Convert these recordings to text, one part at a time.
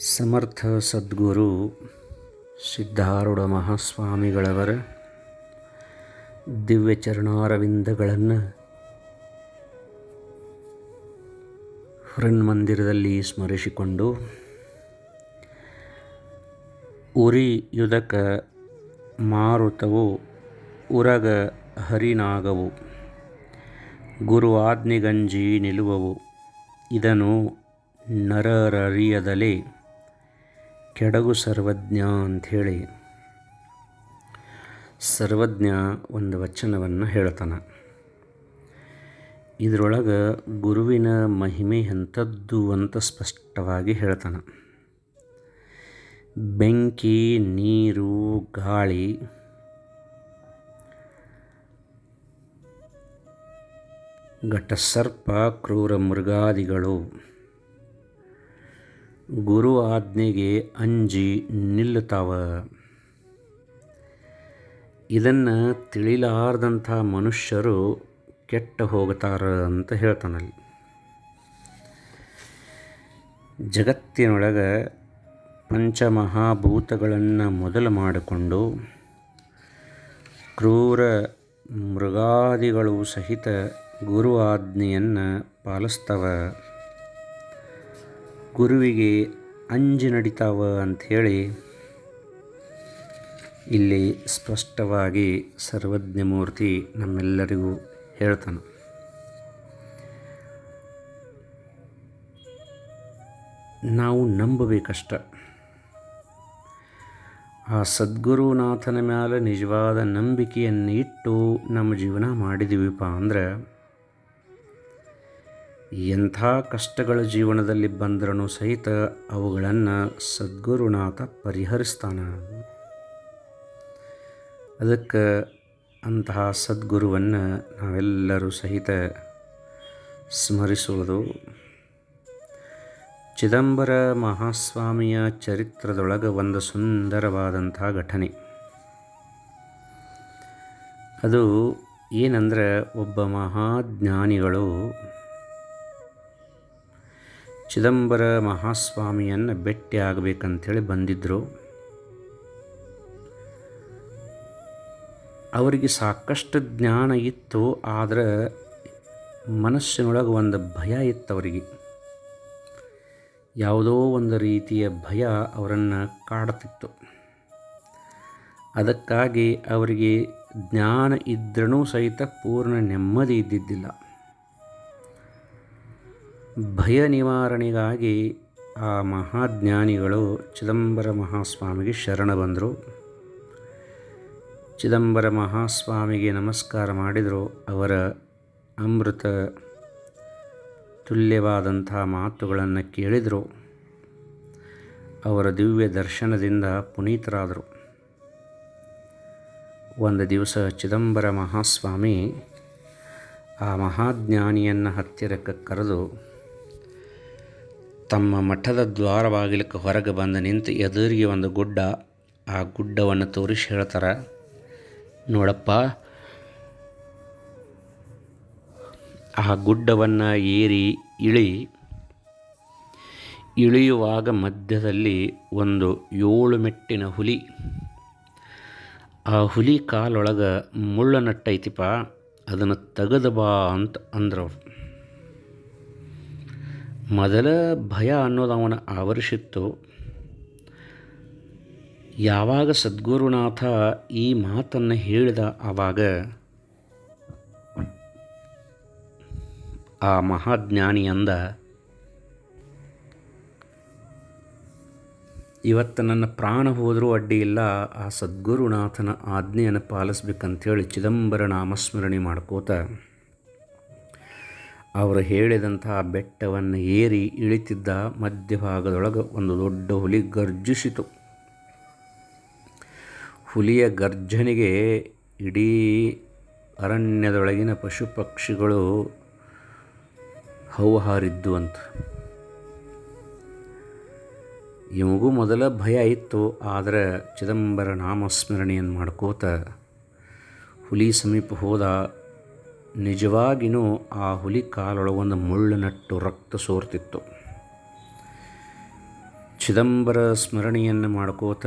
ಸಮರ್ಥ ಸದ್ಗುರು ಸಿದ್ಧಾರೂಢ ಮಹಾಸ್ವಾಮಿಗಳವರ ದಿವ್ಯ ಚರಣಾರವಿಂದಗಳನ್ನು ಹೃನ್ಮಂದಿರದಲ್ಲಿ ಸ್ಮರಿಸಿಕೊಂಡು ಉರಿ ಯುದಕ ಮಾರುತವು ಉರಗ ಹರಿನಾಗವು ಗುರು ಆಜ್ಞೆಗಂಜಿ ನಿಲುವವು ಇದನ್ನು ನರರರಿಯದಲೇ. ಕೆಡಗು ಸರ್ವಜ್ಞ ಅಂಥೇಳಿ ಸರ್ವಜ್ಞ ಒಂದು ವಚನವನ್ನು ಹೇಳ್ತಾನೆ. ಇದರೊಳಗೆ ಗುರುವಿನ ಮಹಿಮೆ ಎಂಥದ್ದು ಅಂತ ಸ್ಪಷ್ಟವಾಗಿ ಹೇಳ್ತಾನೆ. ಬೆಂಕಿ, ನೀರು, ಗಾಳಿ, ಘಟಸರ್ಪ, ಕ್ರೂರ ಮೃಗಾದಿಗಳು ಗುರು ಆಜ್ಞೆಗೆ ಅಂಜಿ ನಿಲ್ಲುತ್ತಾವ ಇದನ್ನು ತಿಳಿಲಾರ್ದಂಥ ಮನುಷ್ಯರು ಕೆಟ್ಟ ಹೋಗ್ತಾರ ಅಂತ ಹೇಳ್ತಾನಲ್ಲಿ. ಜಗತ್ತಿನೊಳಗೆ ಪಂಚಮಹಾಭೂತಗಳನ್ನು ಮೊದಲು ಮಾಡಿಕೊಂಡು ಕ್ರೂರ ಮೃಗಾದಿಗಳು ಸಹಿತ ಗುರು ಆಜ್ಞೆಯನ್ನು ಪಾಲಿಸ್ತವ. ಗುರುವಿಗೆ ಅಂಜಿ ನಡಿತಾವ ಅಂಥೇಳಿ ಇಲ್ಲಿ ಸ್ಪಷ್ಟವಾಗಿ ಸರ್ವಜ್ಞಮೂರ್ತಿ ನಮ್ಮೆಲ್ಲರಿಗೂ ಹೇಳ್ತಾನೆ. ನಾವು ನಂಬಬೇಕಷ್ಟ. ಆ ಸದ್ಗುರುನಾಥನ ಮ್ಯಾಲೆ ನಿಜವಾದ ನಂಬಿಕೆಯನ್ನು ಇಟ್ಟು ನಮ್ಮ ಜೀವನ ಮಾಡಿದೀವಿಪ್ಪ ಅಂದ್ರೆ ಎಂಥ ಕಷ್ಟಗಳ ಜೀವನದಲ್ಲಿ ಬಂದ್ರೂ ಸಹಿತ ಅವುಗಳನ್ನು ಸದ್ಗುರುನಾಥ ಪರಿಹರಿಸ್ತಾನ. ಅದಕ್ಕೆ ಅಂತಹ ಸದ್ಗುರುವನ್ನು ನಾವೆಲ್ಲರೂ ಸಹಿತ ಸ್ಮರಿಸುವುದು. ಚಿದಂಬರ ಮಹಾಸ್ವಾಮಿಯ ಚರಿತ್ರದೊಳಗೆ ಒಂದು ಸುಂದರವಾದಂಥ ಘಟನೆ. ಅದು ಏನಂದ್ರೆ ಒಬ್ಬ ಮಹಾಜ್ಞಾನಿಗಳು ಚಿದಂಬರ ಮಹಾಸ್ವಾಮಿಯನ್ನು ಭೇಟಿ ಆಗಬೇಕಂಥೇಳಿ ಬಂದಿದ್ದರು ಅವರಿಗೆ ಸಾಕಷ್ಟು ಜ್ಞಾನ ಇತ್ತು, ಆದರೆ ಮನಸ್ಸಿನೊಳಗೆ ಒಂದು ಭಯ ಇತ್ತು ಅವರಿಗೆ. ಯಾವುದೋ ಒಂದು ರೀತಿಯ ಭಯ ಅವರನ್ನು ಕಾಡುತ್ತಿತ್ತು ಅದಕ್ಕಾಗಿ ಅವರಿಗೆ ಜ್ಞಾನ ಇದ್ರೂ ಸಹಿತ ಪೂರ್ಣ ನೆಮ್ಮದಿ ಇದ್ದಿದ್ದಿಲ್ಲ. ಭಯ ನಿವಾರಣೆಗಾಗಿ ಆ ಮಹಾಜ್ಞಾನಿಗಳು ಚಿದಂಬರ ಮಹಾಸ್ವಾಮಿಗೆ ಶರಣ ಬಂದರು. ಚಿದಂಬರ ಮಹಾಸ್ವಾಮಿಗೆ ನಮಸ್ಕಾರ ಮಾಡಿದರು. ಅವರ ಅಮೃತ ತುಲ್ಯವಾದಂಥ ಮಾತುಗಳನ್ನು ಕೇಳಿದರು. ಅವರ ದಿವ್ಯ ದರ್ಶನದಿಂದ ಪುನೀತರಾದರು. ಒಂದು ದಿವಸ ಚಿದಂಬರ ಮಹಾಸ್ವಾಮಿ ಆ ಮಹಾಜ್ಞಾನಿಯನ್ನು ಹತ್ತಿರಕ್ಕೆ ಕರೆದು ತಮ್ಮ ಮಠದ ದ್ವಾರ ಬಾಗಿಲಕ್ಕೆ ಹೊರಗೆ ಬಂದು ನಿಂತು ಎದುರಿಗೆ ಒಂದು ಗುಡ್ಡ, ಆ ಗುಡ್ಡವನ್ನು ತೋರಿಸಿ ಹೇಳ್ತಾರೆ, ನೋಡಪ್ಪ, ಆ ಗುಡ್ಡವನ್ನು ಏರಿ ಇಳಿ. ಇಳಿಯುವಾಗ ಮಧ್ಯದಲ್ಲಿ ಒಂದು ಏಳು ಮೆಟ್ಟಿನ ಹುಲಿ. ಆ ಹುಲಿ ಕಾಲೊಳಗೆ ಮುಳ್ಳ ನಟ್ಟೈತಿಪ್ಪ ಅದನ್ನು ತೆಗೆದು ಬಾ ಅಂತ ಅಂದ್ರವ್ರು ಮೊದಲ ಭಯ ಅನ್ನೋದು ಅವನ ಆವರಿಸಿತ್ತು. ಯಾವಾಗ ಸದ್ಗುರುನಾಥ ಈ ಮಾತನ್ನು ಹೇಳಿದ ಆವಾಗ ಆ ಮಹಾಜ್ಞಾನಿ ಅಂದ, ಇವತ್ತು ನನ್ನ ಪ್ರಾಣ ಹೋದರೂ ಅಡ್ಡಿ ಇಲ್ಲ, ಆ ಸದ್ಗುರುನಾಥನ ಆಜ್ಞೆಯನ್ನು ಪಾಲಿಸ್ಬೇಕಂಥೇಳಿ ಚಿದಂಬರ ನಾಮಸ್ಮರಣೆ ಮಾಡ್ಕೋತ ಅವರು ಹೇಳಿದಂತಹ ಬೆಟ್ಟವನ್ನು ಏರಿ ಇಳಿತಿದ್ದ ಮಧ್ಯಭಾಗದೊಳಗೆ ಒಂದು ದೊಡ್ಡ ಹುಲಿ ಗರ್ಜಿಸಿತು. ಹುಲಿಯ ಗರ್ಜನೆಗೆ ಇಡೀ ಅರಣ್ಯದೊಳಗಿನ ಪಶು ಪಕ್ಷಿಗಳು ಹೌಹಾರಿದ್ದು ಅಂತ. ಇವಗೂ ಮೊದಲ ಭಯ ಇತ್ತು, ಆದರೆ ಚಿದಂಬರ ನಾಮಸ್ಮರಣೆಯನ್ನು ಮಾಡ್ಕೋತ ಹುಲಿ ಸಮೀಪ ಹೋದ ನಿಜವಾಗಿಯೂ ಆ ಹುಲಿ ಕಾಲೊಳಗೊಂದು ಮುಳ್ಳು ನಟ್ಟು ರಕ್ತ ಸೋರ್ತಿತ್ತು. ಚಿದಂಬರ ಸ್ಮರಣೆಯನ್ನು ಮಾಡ್ಕೋತ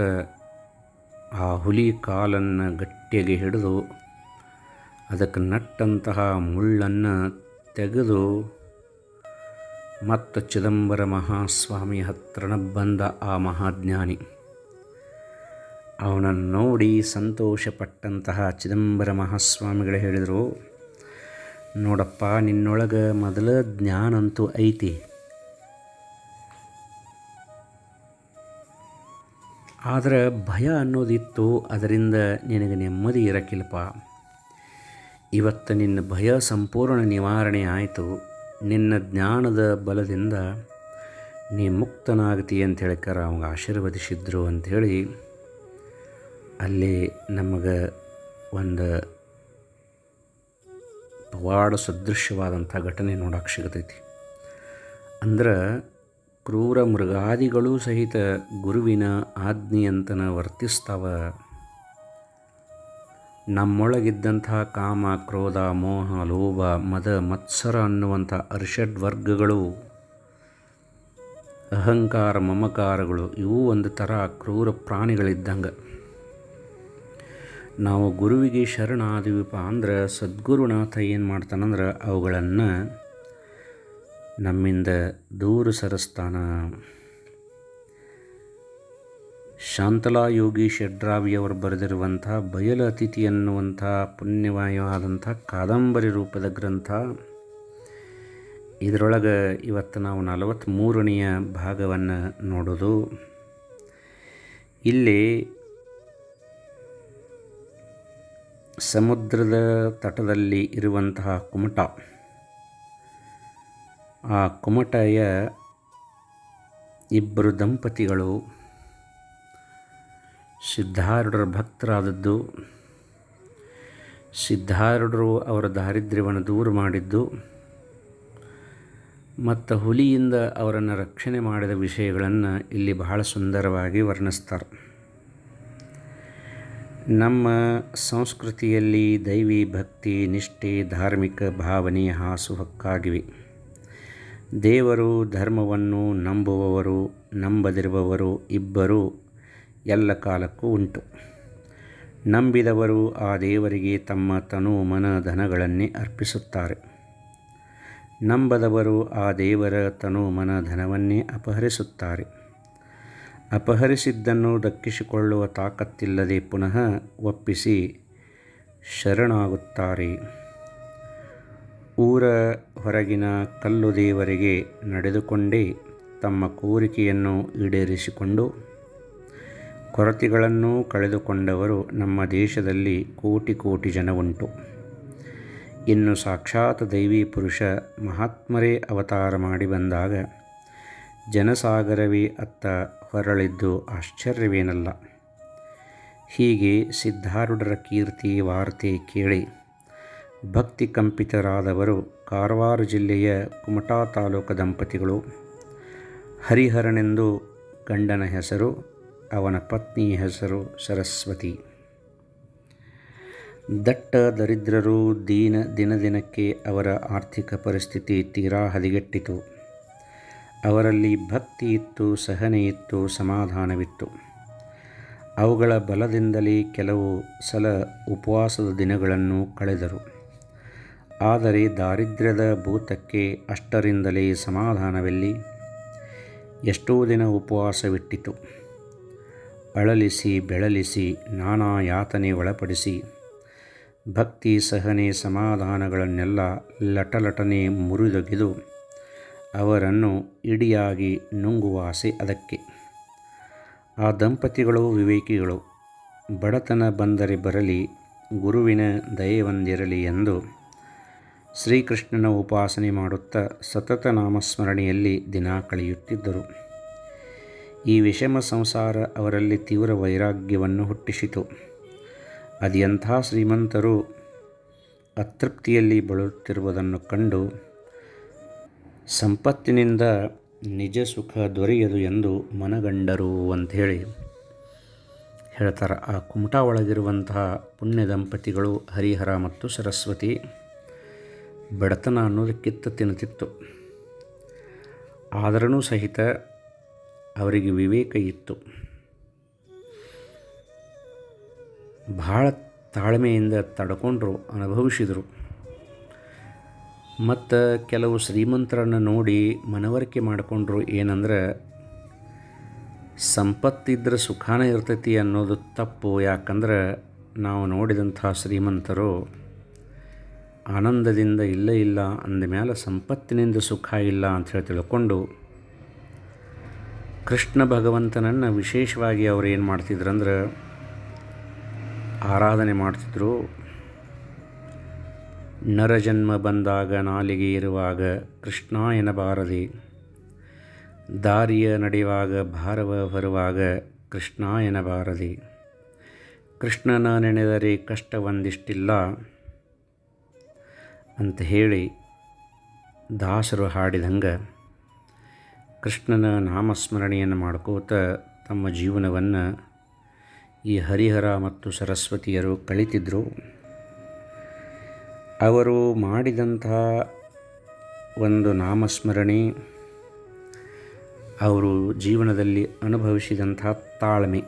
ಆ ಹುಲಿ ಕಾಲನ್ನು ಗಟ್ಟಿಯಾಗಿ ಹಿಡಿದು ಅದಕ್ಕೆ ನಟ್ಟಂತಹ ಮುಳ್ಳನ್ನು ತೆಗೆದು ಮತ್ತು ಚಿದಂಬರ ಮಹಾಸ್ವಾಮಿ ಹತ್ರನ ಬಂದ ಆ ಮಹಾಜ್ಞಾನಿ. ಅವನನ್ನು ನೋಡಿ ಸಂತೋಷಪಟ್ಟಂತಹ ಚಿದಂಬರ ಮಹಾಸ್ವಾಮಿಗಳು ಹೇಳಿದರು ನೋಡಪ್ಪ, ನಿನ್ನೊಳಗೆ ಮೊದಲ ಜ್ಞಾನ ಅಂತೂ ಐತಿ. ಆದರೆ ಭಯ ಅನ್ನೋದಿತ್ತು, ಅದರಿಂದ ನಿನಗೆ ನೆಮ್ಮದಿ ಇರಕ್ಕಿಲ್ಲಪ್ಪ. ಇವತ್ತು ನಿನ್ನ ಭಯ ಸಂಪೂರ್ಣ ನಿವಾರಣೆ ಆಯಿತು. ನಿನ್ನ ಜ್ಞಾನದ ಬಲದಿಂದ ನೀ ಮುಕ್ತನಾಗತಿ ಅಂತ ಹೇಳಿಕರ ಅವಂಗೆ ಆಶೀರ್ವದಿಸಿದ್ರು ಅಂಥೇಳಿ, ಅಲ್ಲಿ ನಮಗೆ ಒಂದು ಪವಾಡ ಸದೃಶ್ಯವಾದಂಥ ಘಟನೆ ನೋಡೋಕೆ ಸಿಗತೈತಿ. ಅಂದ್ರೆ ಕ್ರೂರ ಮೃಗಾದಿಗಳು ಸಹಿತ ಗುರುವಿನ ಆಜ್ಞೆಯಂತನ ವರ್ತಿಸ್ತಾವ. ನಮ್ಮೊಳಗಿದ್ದಂಥ ಕಾಮ, ಕ್ರೋಧ, ಮೋಹ, ಲೋಭ, ಮದ, ಮತ್ಸರ ಅನ್ನುವಂಥ ಅರ್ಷಡ್ ವರ್ಗಗಳು, ಅಹಂಕಾರ, ಮಮಕಾರಗಳು ಇವು ಒಂದು ಥರ ಕ್ರೂರ ಪ್ರಾಣಿಗಳಿದ್ದಂಗೆ. ನಾವು ಗುರುವಿಗೆ ಶರಣಾದಿವಿಪ ಅಂದ್ರೆ ಸದ್ಗುರುನಾಥ ಏನು ಮಾಡ್ತಾನಂದ್ರೆ ಅವುಗಳನ್ನು ನಮ್ಮಿಂದ ದೂರ ಸರಸ್ತಾನ. ಶಾಂತಲಾ ಯೋಗಿ ಶೆಡ್ರಾವಿಯವರು ಬರೆದಿರುವಂಥ ಬಯಲು ಅತಿಥಿ ಅನ್ನುವಂಥ ಪುಣ್ಯವಾಯವಾದಂಥ ಕಾದಂಬರಿ ರೂಪದ ಗ್ರಂಥ. ಇದರೊಳಗೆ ಇವತ್ತು ನಾವು ನಲವತ್ತ್ಮೂರನೆಯ ಭಾಗವನ್ನು ನೋಡೋದು. ಇಲ್ಲಿ ಸಮುದ್ರದ ತಟದಲ್ಲಿ ಇರುವಂತಹ ಕುಮಟ. ಆ ಕುಮಟಯ ಇಬ್ಬರು ದಂಪತಿಗಳು ಸಿದ್ಧಾರೂಢರ ಭಕ್ತರಾದದ್ದು. ಸಿದ್ಧಾರೂಢರು ಅವರ ದಾರಿದ್ರ್ಯವನ್ನು ದೂರ ಮಾಡಿದ್ದು. ಮತ್ತು ಹುಲಿಯಿಂದ ಅವರನ್ನು ರಕ್ಷಣೆ ಮಾಡಿದ ವಿಷಯಗಳನ್ನು ಇಲ್ಲಿ ಬಹಳ ಸುಂದರವಾಗಿ ವರ್ಣಿಸ್ತಾರೆ. ನಮ್ಮ ಸಂಸ್ಕೃತಿಯಲ್ಲಿ ದೈವಿ ಭಕ್ತಿ, ನಿಷ್ಠೆ, ಧಾರ್ಮಿಕ ಭಾವನೆ ಹಾಸುಹಕ್ಕಾಗಿವೆ ದೇವರು ಧರ್ಮವನ್ನು ನಂಬುವವರು, ನಂಬದಿರುವವರು ಇಬ್ಬರೂ ಎಲ್ಲ ಕಾಲಕ್ಕೂ ಉಂಟು. ನಂಬಿದವರು ಆ ದೇವರಿಗೆ ತಮ್ಮ ತನು ಮನ ಧನಗಳನ್ನೇ ಅರ್ಪಿಸುತ್ತಾರೆ. ನಂಬದವರು ಆ ದೇವರ ತನು ಮನ ಧನವನ್ನೇ ಅಪಹರಿಸುತ್ತಾರೆ. ಅಪಹರಿಸಿದ್ದನ್ನು ದಕ್ಕಿಸಿಕೊಳ್ಳುವ ತಾಕತ್ತಿಲ್ಲದೆ ಪುನಃ ಒಪ್ಪಿಸಿ ಶರಣಾಗುತ್ತಾರೆ. ಊರ ಹೊರಗಿನ ಕಲ್ಲು ದೇವರಿಗೆ ನಡೆದುಕೊಂಡೇ ತಮ್ಮ ಕೋರಿಕೆಯನ್ನು ಈಡೇರಿಸಿಕೊಂಡು ಕೊರತೆಗಳನ್ನು ಕಳೆದುಕೊಂಡವರು ನಮ್ಮ ದೇಶದಲ್ಲಿ ಕೋಟಿ ಕೋಟಿ ಜನ ಉಂಟು. ಇನ್ನು ಸಾಕ್ಷಾತ್ ದೈವಿ ಪುರುಷ ಮಹಾತ್ಮರೇ ಅವತಾರ ಮಾಡಿ ಬಂದಾಗ ಜನಸಾಗರವೇ ಅತ್ತ ಹೊರಳಿದ್ದು ಆಶ್ಚರ್ಯವೇನಲ್ಲ. ಹೀಗೆ ಸಿದ್ಧಾರೂಢರ ಕೀರ್ತಿ ವಾರ್ತೆ ಕೇಳಿ ಭಕ್ತಿ ಕಂಪಿತರಾದವರು ಕಾರವಾರ ಜಿಲ್ಲೆಯ ಕುಮಟಾ ತಾಲೂಕು ದಂಪತಿಗಳು. ಹರಿಹರನೆಂದು ಗಂಡನ ಹೆಸರು, ಅವನ ಪತ್ನಿ ಹೆಸರು ಸರಸ್ವತಿ. ದಟ್ಟ ದರಿದ್ರರು ದೀನ ದಿನ ದಿನಕ್ಕೆ ಅವರ ಆರ್ಥಿಕ ಪರಿಸ್ಥಿತಿ ತೀರಾ ಹದಿಗೆಟ್ಟಿತು. ಅವರಲ್ಲಿ ಭಕ್ತಿ ಇತ್ತು, ಸಹನೆ ಇತ್ತು, ಸಮಾಧಾನವಿತ್ತು. ಅವುಗಳ ಬಲದಿಂದಲೇ ಕೆಲವು ಸಲ ಉಪವಾಸದ ದಿನಗಳನ್ನು ಕಳೆದರು. ಆದರೆ ದಾರಿದ್ರ್ಯದ ಭೂತಕ್ಕೆ ಅಷ್ಟರಿಂದಲೇ ಸಮಾಧಾನವೆಲ್ಲಿ ಎಷ್ಟೋ ದಿನ ಉಪವಾಸವಿಟ್ಟಿತು. ಅಳಲಿಸಿ, ಬೆಳಲಿಸಿ, ನಾನಾ ಯಾತನೆ ಒಳಪಡಿಸಿ, ಭಕ್ತಿ, ಸಹನೆ, ಸಮಾಧಾನಗಳನ್ನೆಲ್ಲ ಲಟಲಟನೆ ಮುರಿದೊಗೆದು ಅವರನ್ನು ಇಡಿಯಾಗಿ ನುಂಗುವಾಸೆ ಅದಕ್ಕೆ. ಆ ದಂಪತಿಗಳು ವಿವೇಕಿಗಳು, ಬಡತನ ಬಂದರೆ ಬರಲಿ, ಗುರುವಿನ ದಯೆಯೊಂದಿರಲಿ ಎಂದು ಶ್ರೀಕೃಷ್ಣನ ಉಪಾಸನೆ ಮಾಡುತ್ತಾ ಸತತ ನಾಮಸ್ಮರಣೆಯಲ್ಲಿ ದಿನ ಕಳೆಯುತ್ತಿದ್ದರು. ಈ ವಿಷಮ ಸಂಸಾರ ಅವರಲ್ಲಿ ತೀವ್ರ ವೈರಾಗ್ಯವನ್ನು ಹುಟ್ಟಿಸಿತು. ಅದೆಂಥ ಶ್ರೀಮಂತರು ಅತೃಪ್ತಿಯಲ್ಲಿ ಬಳಲುತ್ತಿರುವುದನ್ನು ಕಂಡು ಸಂಪತ್ತಿನಿಂದ ನಿಜ ಸುಖ ದೊರೆಯದು ಎಂದು ಮನಗಂಡರು ಅಂಥೇಳಿ ಹೇಳ್ತಾರೆ. ಆ ಕುಮಟಾ ಒಳಗಿರುವಂತಹ ಪುಣ್ಯ ದಂಪತಿಗಳು ಹರಿಹರ ಮತ್ತು ಸರಸ್ವತಿ ಬಡತನ ಅನ್ನೋದು ಕಿತ್ತು ತಿನ್ನುತ್ತಿತ್ತು. ಆದರೂ ಸಹಿತ ಅವರಿಗೆ ವಿವೇಕ ಇತ್ತು. ಭಾಳ ತಾಳ್ಮೆಯಿಂದ ತಡ್ಕೊಂಡ್ರು, ಅನುಭವಿಸಿದರು. ಮತ್ತು ಕೆಲವು ಶ್ರೀಮಂತರನ್ನು ನೋಡಿ ಮನವರಿಕೆ ಮಾಡಿಕೊಂಡ್ರು ಏನಂದ್ರೆ, ಸಂಪತ್ತಿದ್ರೆ ಸುಖಾನೇ ಇರ್ತೈತಿ ಅನ್ನೋದು ತಪ್ಪು. ಯಾಕಂದ್ರೆ, ನಾವು ನೋಡಿದಂಥ ಶ್ರೀಮಂತರು ಆನಂದದಿಂದ ಇಲ್ಲ ಇಲ್ಲ, ಅಂದ ಮೇಲೆ ಸಂಪತ್ತಿನಿಂದ ಸುಖ ಇಲ್ಲ ಅಂಥೇಳಿ ತಿಳ್ಕೊಂಡು ಕೃಷ್ಣ ಭಗವಂತನನ್ನು ವಿಶೇಷವಾಗಿ ಅವ್ರು ಏನು ಮಾಡ್ತಿದ್ರಂದ್ರೆ, ಆರಾಧನೆ ಮಾಡ್ತಿದ್ರು. ನರಜನ್ಮ ಬಂದಾಗ ನಾಲಿಗೆ ಇರುವಾಗ ಕೃಷ್ಣ ಎನ್ನಬಾರದೆ. ದಾರಿಯ ನಡೆಯುವಾಗ ಭಾರವ ಬರುವಾಗ ಕೃಷ್ಣ ಎನ್ನಬಾರದೆ. ಕೃಷ್ಣನ ನೆನೆದರೆ ಕಷ್ಟ ಒಂದಿಷ್ಟಿಲ್ಲ. ಅಂತ ಹೇಳಿ ದಾಸರು ಹಾಡಿದಂಗೆ ಕೃಷ್ಣನ ನಾಮಸ್ಮರಣೆಯನ್ನು ಮಾಡ್ಕೋತ ತಮ್ಮ ಜೀವನವನ್ನು ಈ ಹರಿಹರ ಮತ್ತು ಸರಸ್ವತಿಯರು ಕಳಿತಿದ್ದರು ಅವರು ಮಾಡಿದಂಥ ಒಂದು ನಾಮಸ್ಮರಣೆ, ಅವರು ಜೀವನದಲ್ಲಿ ಅನುಭವಿಸಿದಂಥ ತಾಳ್ಮೆ.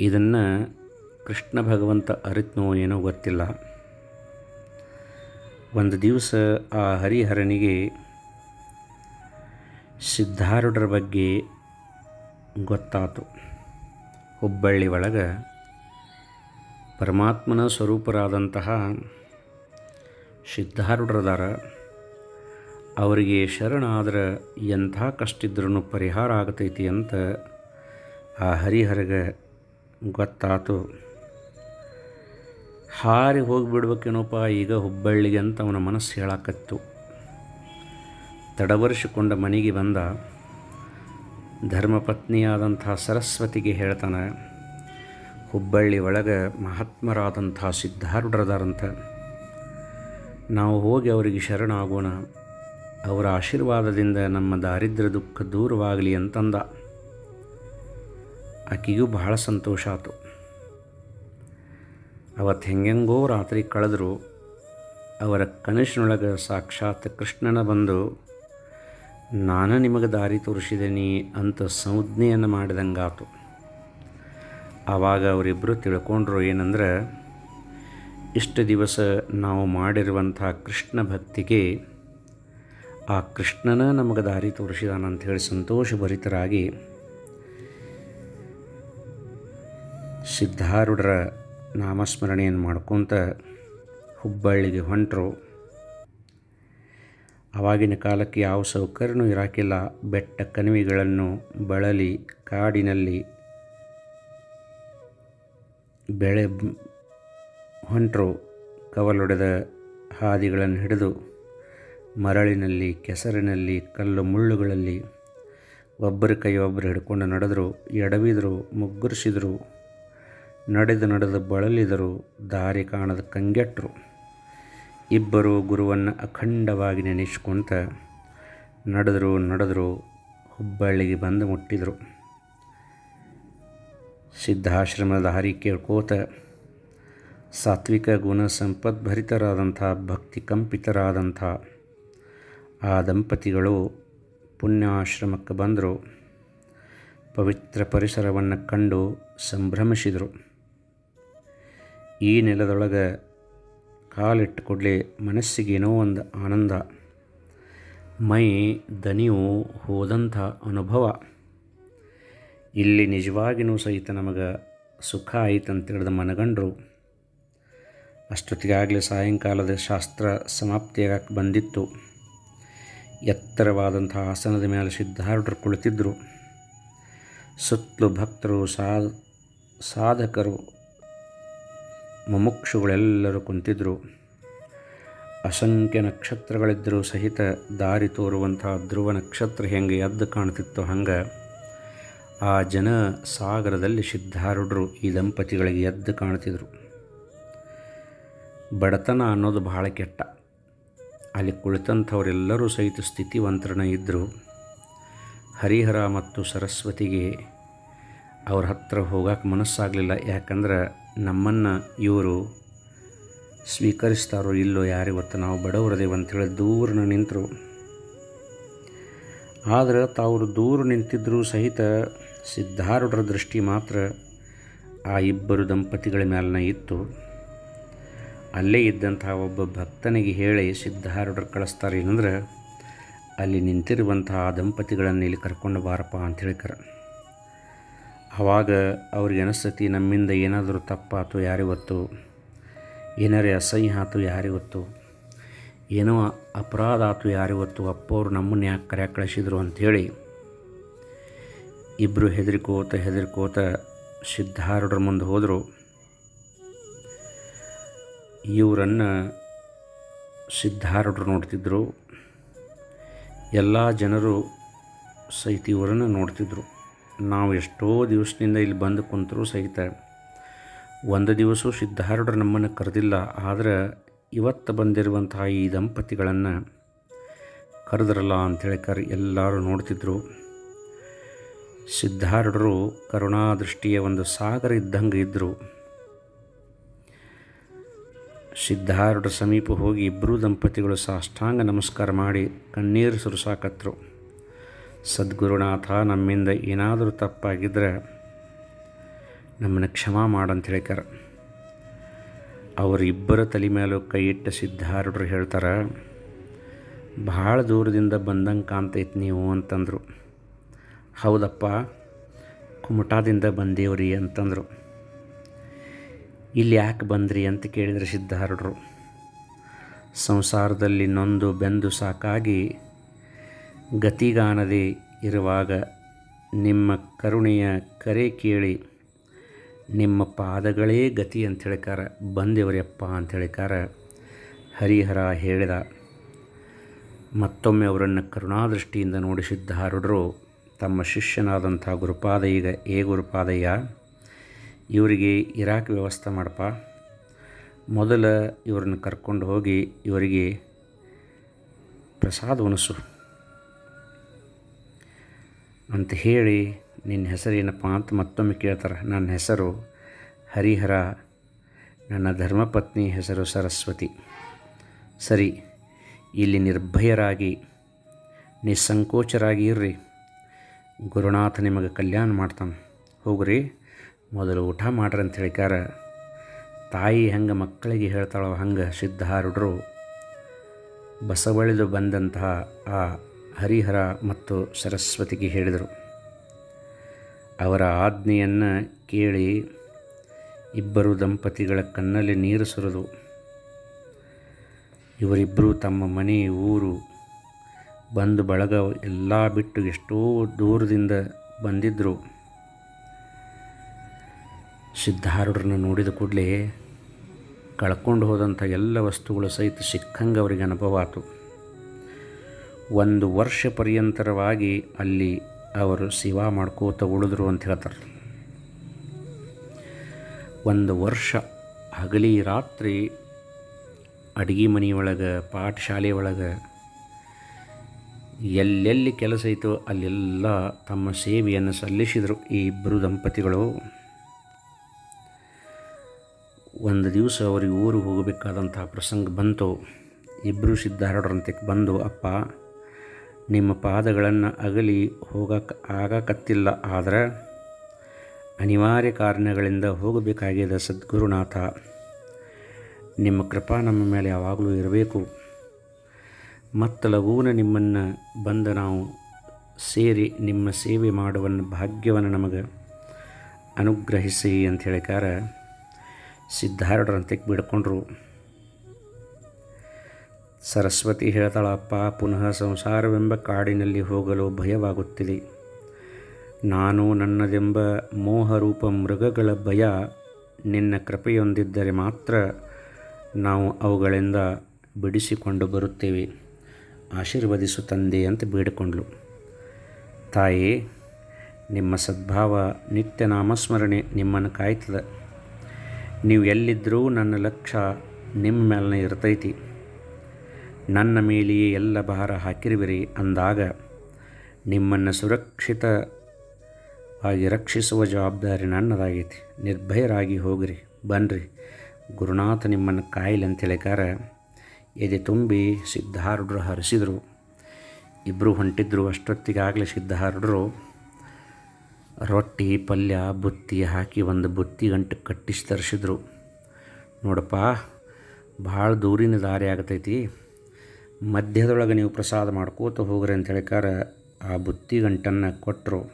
ಇದನ್ನು ಕೃಷ್ಣ ಭಗವಂತ ಅರಿತ್ನೋ ಏನೋ ಗೊತ್ತಿಲ್ಲ. ಒಂದು ದಿವಸ ಆ ಹರಿಹರನಿಗೆ ಸಿದ್ಧಾರೂಢರ ಬಗ್ಗೆ ಗೊತ್ತಾತು. ಹುಬ್ಬಳ್ಳಿ ಒಳಗೆ ಪರಮಾತ್ಮನ ಸ್ವರೂಪರಾದಂತಹ ಸಿದ್ಧಾರೂಢರದಾರ, ಅವರಿಗೆ ಶರಣಾದ್ರೆ ಎಂಥ ಕಷ್ಟಿದ್ರೂ ಪರಿಹಾರ ಆಗತೈತಿ ಅಂತ ಆ ಹರಿಹರಗ ಗೊತ್ತಾತು. ಹಾರಿ ಹೋಗಿಬಿಡ್ಬೇಕೇನೋಪ್ಪ ಈಗ ಹುಬ್ಬಳ್ಳಿಗೆ ಅಂತ ಅವನ ಮನಸ್ಸು ಹೇಳಾಕತ್ತು. ತಡವರಿಸಿಕೊಂಡ ಮನೆಗೆ ಬಂದ ಧರ್ಮಪತ್ನಿಯಾದಂಥ ಸರಸ್ವತಿಗೆ ಹೇಳ್ತಾನೆ ಹುಬ್ಬಳ್ಳಿ ಒಳಗೆ ಮಹಾತ್ಮರಾದಂಥ ಸಿದ್ಧಾರೂಢರದಾರಂಥ ನಾವು ಹೋಗಿ ಅವರಿಗೆ ಶರಣಾಗೋಣ. ಅವರ ಆಶೀರ್ವಾದದಿಂದ ನಮ್ಮ ದಾರಿದ್ರ್ಯ ದುಃಖ ದೂರವಾಗಲಿ ಅಂತಂದ. ಆಕೆಗೂ ಬಹಳ ಸಂತೋಷ ಆಯಿತು ಅವತ್ತು ಹೆಂಗೆಂಗೋ ರಾತ್ರಿ ಕಳೆದ್ರು. ಅವರ ಕನಸಿನೊಳಗೆ ಸಾಕ್ಷಾತ್ ಕೃಷ್ಣನ ಬಂದು, ನಾನು ನಿಮಗೆ ದಾರಿ ತೋರಿಸಿದ್ದೀನಿ ಅಂತ ಸಂಜ್ಞೆಯನ್ನು ಮಾಡಿದಂಗಾತು. ಆವಾಗ ಅವರಿಬ್ಬರು ತಿಳ್ಕೊಂಡ್ರು ಏನಂದ್ರೆ, ಇಷ್ಟು ದಿವಸ ನಾವು ಮಾಡಿರುವಂಥ ಕೃಷ್ಣ ಭಕ್ತಿಗೆ ಆ ಕೃಷ್ಣನ ನಮಗೆ ದಾರಿ ತೋರಿಸಿದಾನಂತ ಹೇಳಿ ಸಂತೋಷಭರಿತರಾಗಿ ಸಿದ್ಧಾರೂಢರ ನಾಮಸ್ಮರಣೆಯನ್ನು ಮಾಡ್ಕೊತ ಹುಬ್ಬಳ್ಳಿಗೆ ಹೊಂಟರು. ಆವಾಗಿನ ಕಾಲಕ್ಕೆ ಯಾವ ಸೌಕರ್ಯನೂ ಇರಾಕಿಲ್ಲ. ಬೆಟ್ಟ ಕಣಿವೆಗಳನ್ನು ಬಳಲಿ, ಕಾಡಿನಲ್ಲಿ ಬೆಳೆ ಹೊಂಟರು, ಕವಲೊಡೆದ ಹಾದಿಗಳನ್ನು ಹಿಡಿದು ಮರಳಿನಲ್ಲಿ, ಕೆಸರಿನಲ್ಲಿ, ಕಲ್ಲು ಮುಳ್ಳುಗಳಲ್ಲಿ ಒಬ್ಬರ ಕೈ ಒಬ್ಬರು ಹಿಡ್ಕೊಂಡು ನಡೆದರು, ಎಡವಿದರು, ಮುಗ್ಗರಿಸಿದರು, ನಡೆದು ನಡೆದು ಬಳಲಿದರು, ದಾರಿ ಕಾಣದ ಕಂಗೆಟ್ಟರು ಇಬ್ಬರು ಗುರುವನ್ನು ಅಖಂಡವಾಗಿ ನೆನೆಸ್ಕೊಂತ ನಡೆದರು ನಡೆದರು, ಹುಬ್ಬಳ್ಳಿಗೆ ಬಂದು ಮುಟ್ಟಿದರು. ಸಿದ್ಧಾಶ್ರಮದ ದಾರಿ ಕೇಳ್ಕೋತ ಸಾತ್ವಿಕ ಗುಣ ಸಂಪದ್ಭರಿತರಾದಂಥ, ಭಕ್ತಿ ಕಂಪಿತರಾದಂಥ ಆ ದಂಪತಿಗಳು ಪುಣ್ಯಾಶ್ರಮಕ್ಕೆ ಬಂದರು. ಪವಿತ್ರ ಪರಿಸರವನ್ನು ಕಂಡು ಸಂಭ್ರಮಿಸಿದರು. ಈ ನೆಲದೊಳಗೆ ಕಾಲಿಟ್ಟು ಮನಸ್ಸಿಗೆ ಏನೋ ಒಂದು ಆನಂದ. ಮೈ ದನಿಯು ಹೋದಂಥ ಅನುಭವ. ಇಲ್ಲಿ ನಿಜವಾಗಿಯೂ ಸಹಿತ ನಮಗೆ ಸುಖ ಆಯ್ತು ಹೇಳಿದ ಮನಗಂಡರು, ಅಷ್ಟೊತ್ತಿಗಾಗಲೇ ಸಾಯಂಕಾಲದ ಶಾಸ್ತ್ರ ಸಮಾಪ್ತಿಯಾಗಕ್ಕೆ ಬಂದಿತ್ತು. ಎತ್ತರವಾದಂಥ ಆಸನದ ಮೇಲೆ ಸಿದ್ಧಾರ್ಢರು ಕುಳಿತಿದ್ದರು ಸುತ್ತಲೂ ಭಕ್ತರು ಸಾಧಕರು, ಮುಮುಕ್ಷುಗಳೆಲ್ಲರೂ ಕುಂತಿದ್ದರು ಅಸಂಖ್ಯ ನಕ್ಷತ್ರಗಳಿದ್ದರೂ ಸಹಿತ ದಾರಿ ತೋರುವಂಥ ಧ್ರುವ ನಕ್ಷತ್ರ ಹೆಂಗೆ ಎದ್ದು ಕಾಣ್ತಿತ್ತು ಹಂಗೆ ಆ ಜನ ಸಾಗರದಲ್ಲಿ ಸಿದ್ಧಾರೂಢರು ಈ ದಂಪತಿಗಳಿಗೆ ಎದ್ದು ಕಾಣ್ತಿದ್ರು ಬಡತನ ಅನ್ನೋದು ಬಹಳ ಕೆಟ್ಟ. ಅಲ್ಲಿ ಕುಳಿತಂಥವರೆಲ್ಲರೂ ಸಹಿತ ಸ್ಥಿತಿವಂತರನ ಇದ್ದರು ಹರಿಹರ ಮತ್ತು ಸರಸ್ವತಿಗೆ ಅವ್ರ ಹತ್ರ ಹೋಗಕ್ಕೆ ಮನಸ್ಸಾಗಲಿಲ್ಲ. ಯಾಕಂದ್ರೆ ನಮ್ಮನ್ನು ಇವರು ಸ್ವೀಕರಿಸ್ತಾರೋ ಇಲ್ಲೋ ಯಾರಿವತ್ತು ನಾವು ಬಡವರದೇವು ಅಂತೇಳಿ ದೂರನ ನಿಂತರು. ಆದರೆ ತಾವರು ದೂರ ನಿಂತಿದ್ದರೂ ಸಹಿತ ಸಿದ್ಧಾರೂಢರ ದೃಷ್ಟಿ ಮಾತ್ರ ಆ ಇಬ್ಬರು ದಂಪತಿಗಳ ಮೇಲನ ಇತ್ತು. ಅಲ್ಲೇ ಇದ್ದಂತಹ ಒಬ್ಬ ಭಕ್ತನಿಗೆ ಹೇಳಿ ಸಿದ್ಧಾರೂಢರು ಕಳಿಸ್ತಾರೆ ಏನಂದ್ರೆ, ಅಲ್ಲಿ ನಿಂತಿರುವಂತಹ ಆ ದಂಪತಿಗಳನ್ನು ಇಲ್ಲಿ ಕರ್ಕೊಂಡು ಬಾರಪ್ಪ ಅಂತ ಹೇಳ್ತಾರೆ ಆವಾಗ ಅವ್ರಿಗೆ ಅನಿಸ್ತತಿ, ನಮ್ಮಿಂದ ಏನಾದರೂ ತಪ್ಪಾತು ಯಾರಿಗೊತ್ತು, ಏನಾರೇ ಅಸಹ್ಯ ಆತು ಯಾರಿಗೊತ್ತು, ಏನೋ ಅಪರಾಧ ಆತು ಯಾರಿಗೊತ್ತು ಅಪ್ಪವ್ರು ನಮ್ಮನ್ನು ಯಾಕೆ ಕರೆಯಾಕೆ ಕಳಿಸಿದ್ರು ಅಂಥೇಳಿ ಇಬ್ಬರು ಹೆದರಿಕೋತ ಹೆದರಿಕೋತ ಸಿದ್ಧಾರೂಢರ ಮುಂದೆ ಹೋದರು. ಇವರನ್ನು ಸಿದ್ಧಾರೂಢರು ನೋಡ್ತಿದ್ದರು ಎಲ್ಲ ಜನರು ಸಹಿತ ಇವರನ್ನು ನೋಡ್ತಿದ್ರು. ನಾವು ಎಷ್ಟೋ ದಿವಸದಿಂದ ಇಲ್ಲಿ ಬಂದು ಕುಂತರೂ ಸಹಿತ ಒಂದು ದಿವಸ ಸಿದ್ಧಾರೂಢರು ನಮ್ಮನ್ನು ಕರೆದಿಲ್ಲ. ಆದರೆ ಇವತ್ತು ಬಂದಿರುವಂತಹ ಈ ದಂಪತಿಗಳನ್ನು ಕರೆದ್ರಲ್ಲ ಅಂಥೇಳಿ ಕರ್ ಎಲ್ಲರೂ ನೋಡ್ತಿದ್ರು. ಸಿದ್ಧಾರೂಢರು ಕರುಣಾದೃಷ್ಟಿಯ ಒಂದು ಸಾಗರ ಇದ್ದಂಗೆ ಇದ್ದರು ಸಿದ್ಧಾರೂಢರ ಸಮೀಪ ಹೋಗಿ ಇಬ್ಬರೂ ದಂಪತಿಗಳು ಸಾಷ್ಟಾಂಗ ನಮಸ್ಕಾರ ಮಾಡಿ ಕಣ್ಣೀರು ಸುರಿಸಾಕತ್ರು. ಸದ್ಗುರುನಾಥ, ನಮ್ಮಿಂದ ಏನಾದರೂ ತಪ್ಪಾಗಿದ್ದರೆ ನಮ್ಮನ್ನು ಕ್ಷಮಾ ಮಾಡಂತ ಹೇಳ್ತಾರೆ ಅವರಿಬ್ಬರ ತಲೆ ಮೇಲೂ ಕೈ ಇಟ್ಟ ಹೇಳ್ತಾರೆ, ಭಾಳ ದೂರದಿಂದ ಬಂದಂಗೆ ಕಾಣ್ತೈತೆ ನೀವು ಅಂತಂದರು. ಹೌದಪ್ಪ, ಕುಮಟಾದಿಂದ ಬಂದೇವ್ರಿ ಅಂತಂದರು. ಇಲ್ಲಿ ಯಾಕೆ ಬಂದ್ರಿ ಅಂತ ಕೇಳಿದರೆ ಸಿದ್ಧಾರೂಢರು. ಸಂಸಾರದಲ್ಲಿ ನೊಂದು ಬೆಂದು ಸಾಕಾಗಿ ಗತಿಗಾನದೆ ಇರುವಾಗ ನಿಮ್ಮ ಕರುಣೆಯ ಕರೆ ಕೇಳಿ ನಿಮ್ಮ ಪಾದಗಳೇ ಗತಿ ಅಂತ ಹೇಳಿಕಾರ, ಬಂದೆವರಿಯಪ್ಪ ಅಂತ ಹೇಳಿಕಾರ ಹರಿಹರ ಹೇಳಿದ. ಮತ್ತೊಮ್ಮೆ ಅವರನ್ನು ಕರುಣಾದೃಷ್ಟಿಯಿಂದ ನೋಡಿ ಸಿದ್ಧಾರೂಢರು ತಮ್ಮ ಶಿಷ್ಯನಾದಂಥ ಗುರುಪಾದಯ್ಯಗ ಏ ಗುರುಪಾದಯ್ಯ, ಇವರಿಗೆ ಇರಾಕ್ ವ್ಯವಸ್ಥೆ ಮಾಡಪ್ಪ. ಮೊದಲ ಇವ್ರನ್ನ ಕರ್ಕೊಂಡು ಹೋಗಿ ಇವರಿಗೆ ಪ್ರಸಾದ ಉಣಿಸು ಅಂತ ಹೇಳಿ ನಿನ್ನ ಹೆಸರೇನಪ್ಪ ಅಂತ ಮತ್ತೊಮ್ಮೆ ಕೇಳ್ತಾರೆ. ನನ್ನ ಹೆಸರು ಹರಿಹರ, ನನ್ನ ಧರ್ಮಪತ್ನಿ ಹೆಸರು ಸರಸ್ವತಿ. ಸರಿ, ಇಲ್ಲಿ ನಿರ್ಭಯರಾಗಿ, ನಿಸ್ಸಂಕೋಚರಾಗಿ ಇರ್ರಿ. ಗುರುನಾಥ ನಿಮಗೆ ಕಲ್ಯಾಣ ಮಾಡ್ತಾನೆ. ಹೋಗ್ರಿ, ಮೊದಲು ಊಟ ಮಾಡ್ರಿ ಅಂತ ಹೇಳಿಕಾರ ತಾಯಿ ಹೆಂಗೆ ಮಕ್ಕಳಿಗೆ ಹೇಳ್ತಾಳೋ ಹಂಗೆ ಸಿದ್ಧಾರೂಢರು ಬಸವಳಿದು ಬಂದಂತಹ ಆ ಹರಿಹರ ಮತ್ತು ಸರಸ್ವತಿಗೆ ಹೇಳಿದರು. ಅವರ ಆಜ್ಞೆಯನ್ನು ಕೇಳಿ ಇಬ್ಬರು ದಂಪತಿಗಳ ಕಣ್ಣಲ್ಲಿ ನೀರು ಸುರಿದು ಇವರಿಬ್ಬರು ತಮ್ಮ ಮನೆ, ಊರು ಬಂದು ಬಳಗ ಎಲ್ಲ ಬಿಟ್ಟು ಎಷ್ಟೋ ದೂರದಿಂದ ಬಂದಿದ್ದರು ಸಿದ್ಧಾರೂಢರನ್ನು ನೋಡಿದ ಕೂಡಲೇ ಕಳ್ಕೊಂಡು ಹೋದಂಥ ಎಲ್ಲ ವಸ್ತುಗಳು ಸಹಿತ ಸಿಕ್ಕಂಗೆ ಅವರಿಗೆ ಅನುಭವ ಆಯಿತು ಒಂದು ವರ್ಷ ಪರ್ಯಂತರವಾಗಿ ಅಲ್ಲಿ ಅವರು ಸೇವಾ ಮಾಡ್ಕೋತ ಉಳಿದ್ರು ಅಂತ ಹೇಳ್ತಾರೆ. ಒಂದು ವರ್ಷ ಹಗಲಿ ರಾತ್ರಿ ಅಡುಗೆ ಮನೆಯೊಳಗೆ ಪಾಠಶಾಲೆ ಒಳಗೆ ಎಲ್ಲೆಲ್ಲಿ ಕೆಲಸ ಇತ್ತೋ ಅಲ್ಲೆಲ್ಲ ತಮ್ಮ ಸೇವೆಯನ್ನು ಸಲ್ಲಿಸಿದರು ಈ ಇಬ್ಬರು ದಂಪತಿಗಳು. ಒಂದು ದಿವಸ ಅವರಿಗೆ ಊರಿಗೆ ಹೋಗಬೇಕಾದಂತಹ ಪ್ರಸಂಗ ಬಂತು. ಇಬ್ಬರು ಸಿದ್ಧಾರಡರಂತೆ ಬಂದು, ಅಪ್ಪ, ನಿಮ್ಮ ಪಾದಗಳನ್ನು ಅಗಲಿ ಹೋಗಕ್ಕೆ ಆಗಕತ್ತಿಲ್ಲ. ಆದರೆ ಅನಿವಾರ್ಯ ಕಾರಣಗಳಿಂದ ಹೋಗಬೇಕಾಗಿದೆ ಸದ್ಗುರುನಾಥ. ನಿಮ್ಮ ಕೃಪಾ ನಮ್ಮ ಮೇಲೆ ಯಾವಾಗಲೂ ಇರಬೇಕು. ಮತ್ತು ಲಘೂನ ನಿಮ್ಮನ್ನು ಬಂದ ನಾವು ಸೇರಿ ನಿಮ್ಮ ಸೇವೆ ಮಾಡುವ ಭಾಗ್ಯವನ್ನು ನಮಗೆ ಅನುಗ್ರಹಿಸಿ ಅಂತ ಹೇಳಿಕಾರ ಸಿದ್ಧಾರೂಢರಂತೆ ಬಿಡ್ಕೊಂಡ್ರು. ಸರಸ್ವತಿ ಹೇಳ್ತಾಳಪ್ಪ, ಪುನಃ ಸಂಸಾರವೆಂಬ ಕಾಡಿನಲ್ಲಿ ಹೋಗಲು ಭಯವಾಗುತ್ತಿದೆ. ನಾನು ನನ್ನದೆಂಬ ಮೋಹರೂಪ ಮೃಗಗಳ ಭಯ ನಿನ್ನ ಕೃಪೆಯೊಂದಿದ್ದರೆ ಮಾತ್ರ ನಾವು ಅವುಗಳಿಂದ ಬಿಡಿಸಿಕೊಂಡು ಬರುತ್ತೇವೆ. ಆಶೀರ್ವದಿಸು ತಂದೆ ಅಂತ ಬೇಡಿಕೊಂಡ್ಳು ತಾಯಿ, ನಿಮ್ಮ ಸದ್ಭಾವ ನಿತ್ಯ ನಾಮಸ್ಮರಣೆ ನಿಮ್ಮನ್ನು ಕಾಯ್ತದೆ. ನೀವು ಎಲ್ಲಿದ್ದರೂ ನನ್ನ ಲಕ್ಷ್ಯ ನಿಮ್ಮ ಮೇಲೆ ಇರ್ತೈತಿ. ನನ್ನ ಮೇಲೆಯೇ ಎಲ್ಲ ಭಾರ ಹಾಕಿರುವಿರಿ ಅಂದಾಗ ನಿಮ್ಮನ್ನು ಸುರಕ್ಷಿತವಾಗಿ ರಕ್ಷಿಸುವ ಜವಾಬ್ದಾರಿ ನನ್ನದಾಗೈತಿ. ನಿರ್ಭಯರಾಗಿ ಹೋಗ್ರಿ ಬನ್ನಿರಿ ಗುರುನಾಥ ನಿಮ್ಮನ್ನು ಕಾಯಿಲೆ ಅಂತ ಹೇಳಿಕಾರ ಎದೆ ತುಂಬಿ ಸಿದ್ಧಾರೂಢರು ಹರಿಸಿದರು. ಇಬ್ಬರು ಹೊಂಟಿದ್ರು ಅಷ್ಟೊತ್ತಿಗಾಗಲೇ ಸಿದ್ಧಾರೂಢರು. ರೊಟ್ಟಿ, ಪಲ್ಯ, ಬುತ್ತಿ ಹಾಕಿ ಒಂದು ಬುತ್ತಿ ಗಂಟು ಕಟ್ಟಿಸಿ ತರಿಸಿದ್ರು. ನೋಡಪ್ಪ, ಭಾಳ ದೂರಿನ ದಾರಿ ಆಗತೈತಿ. ಮಧ್ಯದೊಳಗೆ ನೀವು ಪ್ರಸಾದ ಮಾಡ್ಕೋತ ಹೋಗ್ರಿ ಅಂತ ಹೇಳಿಕಾರ ಆ ಬುತ್ತಿ ಗಂಟನ್ನು ಕೊಟ್ಟರು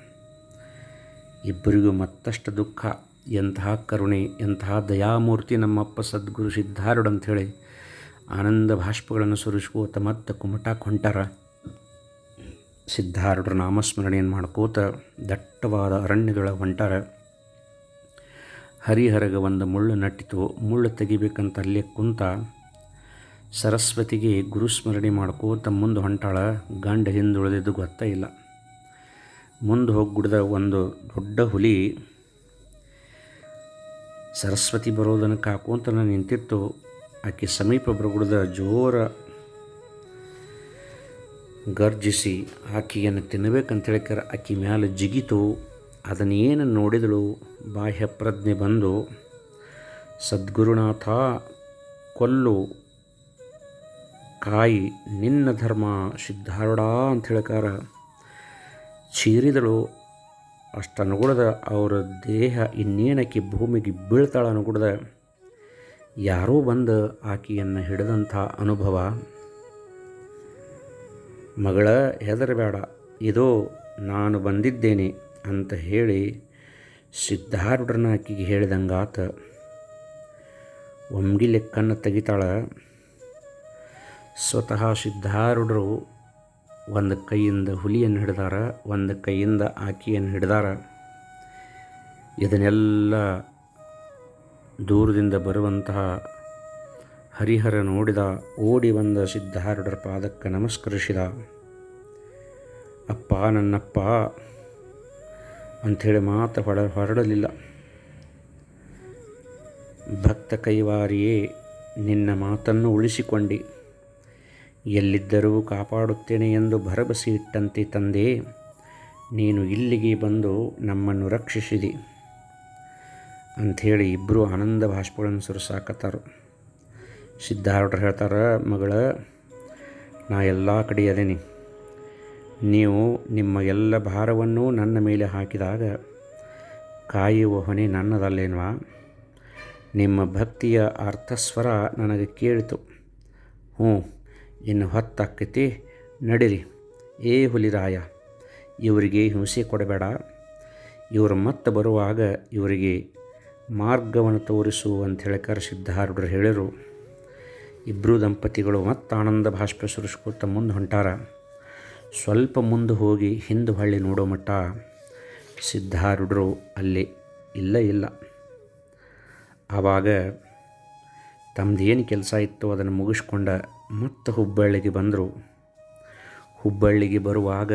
ಇಬ್ಬರಿಗೂ ಮತ್ತಷ್ಟು ದುಃಖ. ಎಂತಹ ಕರುಣೆ, ಎಂತಹ ದಯಾಮೂರ್ತಿ ನಮ್ಮಪ್ಪ ಸದ್ಗುರು ಸಿದ್ಧಾರೂಢ ಅಂಥೇಳಿ ಆನಂದ ಭಾಷ್ಪಗಳನ್ನು ಸುರಿಸ್ಕೋತ ಮತ್ತು ಕುಮಟಾಕ್ ಹೊಂಟಾರ ಸಿದ್ಧಾರೂಢರ ನಾಮಸ್ಮರಣೆಯನ್ನು ಮಾಡ್ಕೋತ ದಟ್ಟವಾದ ಅರಣ್ಯದೊಳಗೆ ಹೊಂಟಾರ ಹರಿಹರಗ ಒಂದು ಮುಳ್ಳು ನಟ್ಟಿತು, ಮುಳ್ಳು ತೆಗಿಬೇಕಂತ ಅಲ್ಲೇ ಕುಂತ ಸರಸ್ವತಿಗೆ ಗುರುಸ್ಮರಣೆ ಮಾಡ್ಕೋತ ಮುಂದೆ ಹೊಂಟಾಳ. ಗಂಡ ಹಿಂದುಳಿದಿದ್ದು ಗೊತ್ತೇ ಇಲ್ಲ. ಮುಂದೆ ಹೋಗ್ಬಿಡ್ದ ಒಂದು ದೊಡ್ಡ ಹುಲಿ ಸರಸ್ವತಿ ಬರೋದನ್ನು ಕಾಕೋತನ ನಿಂತಿತ್ತು. ಆಕೆ ಸಮೀಪ ಬರಗುಡ್ದ ಜೋರ ಗರ್ಜಿಸಿ, ಆಕೆಯನ್ನು ತಿನ್ನಬೇಕಂತೇಳಿ ಕರ ಆಕೆ ಮ್ಯಾಲೆ ಜಿಗಿತು. ಅದನ್ನೇನು ನೋಡಿದಳು? ಬಾಹ್ಯ ಪ್ರಜ್ಞೆ ಬಂದು, ಸದ್ಗುರುನಾಥ, ಕೊಲ್ಲು, ಕಾಯಿ, ನಿನ್ನ ಧರ್ಮ ಸಿದ್ಧಾರೂಢ ಅಂತ ಹೇಳ್ಕಾರ ಚೀರಿದಳು. ಅಷ್ಟು ಅವರ ದೇಹ ಇನ್ನೇನಕ್ಕೆ ಭೂಮಿಗೆ ಬೀಳ್ತಾಳ ಯಾರೋ ಬಂದು ಆಕೆಯನ್ನು ಹಿಡಿದಂಥ ಅನುಭವ. ಮಗಳ, ಹೆದರಬೇಡ. ಇದೋ, ನಾನು ಬಂದಿದ್ದೇನೆ ಅಂತ ಹೇಳಿ ಸಿದ್ಧಾರೂಢರನ್ನ ಆಕೆಗೆ ಹೇಳಿದಂಗಾತ. ಒಮ್ಗಿ ಲೆಕ್ಕನ್ನು ತೆಗಿತಾಳ. ಸ್ವತಃ ಸಿದ್ಧಾರೂಢರು ಒಂದು ಕೈಯಿಂದ ಹುಲಿಯನ್ನು ಹಿಡಿದಾರ, ಒಂದು ಕೈಯಿಂದ ಆಕೆಯನ್ನು ಹಿಡಿದಾರ. ಇದನ್ನೆಲ್ಲ ದೂರದಿಂದ ಬರುವಂತಹ ಹರಿಹರ ನೋಡಿದ, ಓಡಿ ಬಂದ ಸಿದ್ಧಾರೂಢರ ಪಾದಕ್ಕೆ ನಮಸ್ಕರಿಸಿದ, ಅಪ್ಪ, ನನ್ನಪ್ಪ ಅಂಥೇಳಿ ಮಾತ್ರ ಹೊರ, ಹೊರಡಲಿಲ್ಲ. ಭಕ್ತ ಕೈವಾರಿಯೇ, ನಿನ್ನ ಮಾತನ್ನು ಉಳಿಸಿಕೊಂಡಿ. ಎಲ್ಲಿದ್ದರೂ ಕಾಪಾಡುತ್ತೇನೆ ಎಂದು ಭರವಸೆ ಇಟ್ಟಂತೆ ತಂದೆ, ನೀನು ಇಲ್ಲಿಗೆ ಬಂದು ನಮ್ಮನ್ನು ರಕ್ಷಿಸಿದಿ. ಅಂಥೇಳಿ ಇಬ್ಬರು ಆನಂದ ಭಾಷ್ಪಗಳನ್ನು ಸುರಿಸಾಕತ್ತಾರು. ಸಿದ್ಧಾರೂಢರು ಹೇಳ್ತಾರೆ, ಮಗಳ, ನಾ ಎಲ್ಲ ಕಡೆ ಅದೇನಿ. ನೀವು ನಿಮ್ಮ ಎಲ್ಲ ಭಾರವನ್ನು ನನ್ನ ಮೇಲೆ ಹಾಕಿದಾಗ ಕಾಯುವ ಹೊಣೆ ನನ್ನದಲ್ಲೇನ್ವಾ? ನಿಮ್ಮ ಭಕ್ತಿಯ ಅರ್ಥಸ್ವರ ನನಗೆ ಕೇಳಿತು. ಹ್ಞೂ, ಇನ್ನು ಹೊತ್ತಾಕೈತಿ, ನಡಿರಿ. ಏ ಹುಲಿರಾಯ, ಇವರಿಗೆ ಹಿಂಸೆ ಕೊಡಬೇಡ. ಇವರು ಮತ್ತೆ ಬರುವಾಗ ಇವರಿಗೆ ಮಾರ್ಗವನ್ನು ತೋರಿಸು ಅಂತ ಹೇಳಿ ಸಿದ್ಧಾರೂಢರು ಹೇಳಿದರು ಇಬ್ಬರು ದಂಪತಿಗಳು ಮತ್ತು ಆನಂದ ಭಾಷ್ಪ ಸುರಿಸ್ಕೊತ ಮುಂದೆ ಹೊಂಟಾರ. ಸ್ವಲ್ಪ ಮುಂದೆ ಹೋಗಿ ಹಿಂದೆ ಹಳ್ಳಿ ನೋಡೋ ಮಟ್ಟ ಸಿದ್ಧಾರುಡ್ರು ಅಲ್ಲಿ ಇಲ್ಲ ಇಲ್ಲ. ಆವಾಗ ತಮ್ಮದೇನು ಕೆಲಸ ಇತ್ತು ಅದನ್ನು ಮುಗಿಸ್ಕೊಂಡ ಮತ್ತೆ ಹುಬ್ಬಳ್ಳಿಗೆ ಬಂದರು. ಹುಬ್ಬಳ್ಳಿಗೆ ಬರುವಾಗ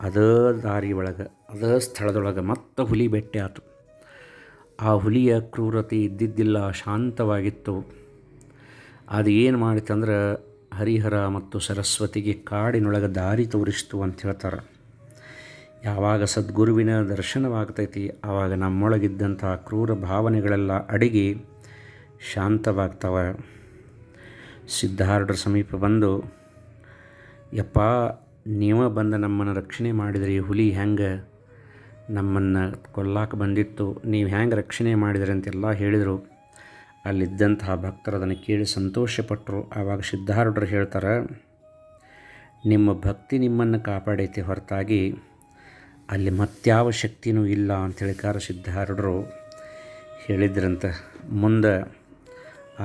ಅದೇ ದಾರಿ ಒಳಗೆ, ಅದೇ ಸ್ಥಳದೊಳಗೆ ಮತ್ತೆ ಹುಲಿ ಭೇಟಿ ಆತು. ಆ ಹುಲಿಯ ಕ್ರೂರತೆ ಇದ್ದಿದ್ದಿಲ್ಲ, ಶಾಂತವಾಗಿತ್ತು. ಅದು ಏನು ಮಾಡಿತಂದ್ರೆ ಹರಿಹರ ಮತ್ತು ಸರಸ್ವತಿಗೆ ಕಾಡಿನೊಳಗೆ ದಾರಿ ತೋರಿಸ್ತು ಅಂತ ಹೇಳ್ತಾರೆ. ಯಾವಾಗ ಸದ್ಗುರುವಿನ ದರ್ಶನವಾಗ್ತೈತಿ, ಆವಾಗ ನಮ್ಮೊಳಗಿದ್ದಂಥ ಕ್ರೂರ ಭಾವನೆಗಳೆಲ್ಲ ಅಡಿಗೆ ಶಾಂತವಾಗ್ತವೆ. ಸಿದ್ಧಾರ್ಢರ ಸಮೀಪ ಬಂದು, ಯಪ್ಪ, ನೀವ ಬಂದು ನಮ್ಮನ್ನು ರಕ್ಷಣೆ ಮಾಡಿದ್ರಿ ಹುಲಿ ಹೆಂಗೆ? ನಮ್ಮನ್ನು ಕೊಲ್ಲಾಕ ಬಂದಿತ್ತು, ನೀವು ಹ್ಯಾಂಗೆ ರಕ್ಷಣೆ ಮಾಡಿದ್ರಿ ಅಂತೆಲ್ಲ ಹೇಳಿದರು. ಅಲ್ಲಿದ್ದಂತಹ ಭಕ್ತರು ಅದನ್ನು ಕೇಳಿ ಸಂತೋಷಪಟ್ಟರು ಆವಾಗ ಸಿದ್ಧಾರೂಢರು ಹೇಳ್ತಾರೆ, ನಿಮ್ಮ ಭಕ್ತಿ ನಿಮ್ಮನ್ನು ಕಾಪಾಡೈತೆ ಹೊರತಾಗಿ ಅಲ್ಲಿ ಮತ್ಯಾವ ಶಕ್ತಿನೂ ಇಲ್ಲ ಅಂತೇಳಿಕಾರ ಸಿದ್ಧಾರೂಢರು ಹೇಳಿದ್ರಂತ. ಮುಂದೆ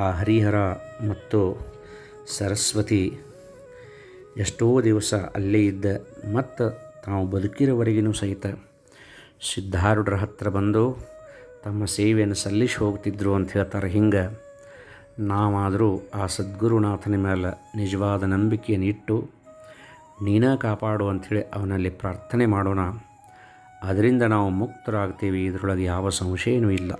ಆ ಹರಿಹರ ಮತ್ತು ಸರಸ್ವತಿ ಎಷ್ಟೋ ದಿವಸ ಅಲ್ಲೇ ಇದ್ದ, ಮತ್ತು ತಾವು ಬದುಕಿರೋವರೆಗಿನೂ ಸಹಿತ ಸಿದ್ಧಾರೂಢರ ಹತ್ರ ಬಂದು ತಮ್ಮ ಸೇವೆಯನ್ನು ಸಲ್ಲಿಸಿ ಹೋಗ್ತಿದ್ರು ಅಂತ ಹೇಳ್ತಾರೆ. ಹಿಂಗೆ ನಾವಾದರೂ ಆ ಸದ್ಗುರುನಾಥನ ಮೇಲೆ ನಿಜವಾದ ನಂಬಿಕೆಯನ್ನು ಇಟ್ಟು ನೀನೇ ಕಾಪಾಡು ಅಂಥೇಳಿ ಅವನಲ್ಲಿ ಪ್ರಾರ್ಥನೆ ಮಾಡೋಣ. ಅದರಿಂದ ನಾವು ಮುಕ್ತರಾಗ್ತೀವಿ. ಇದರೊಳಗೆ ಯಾವ ಸಂಶಯನೂ ಇಲ್ಲ.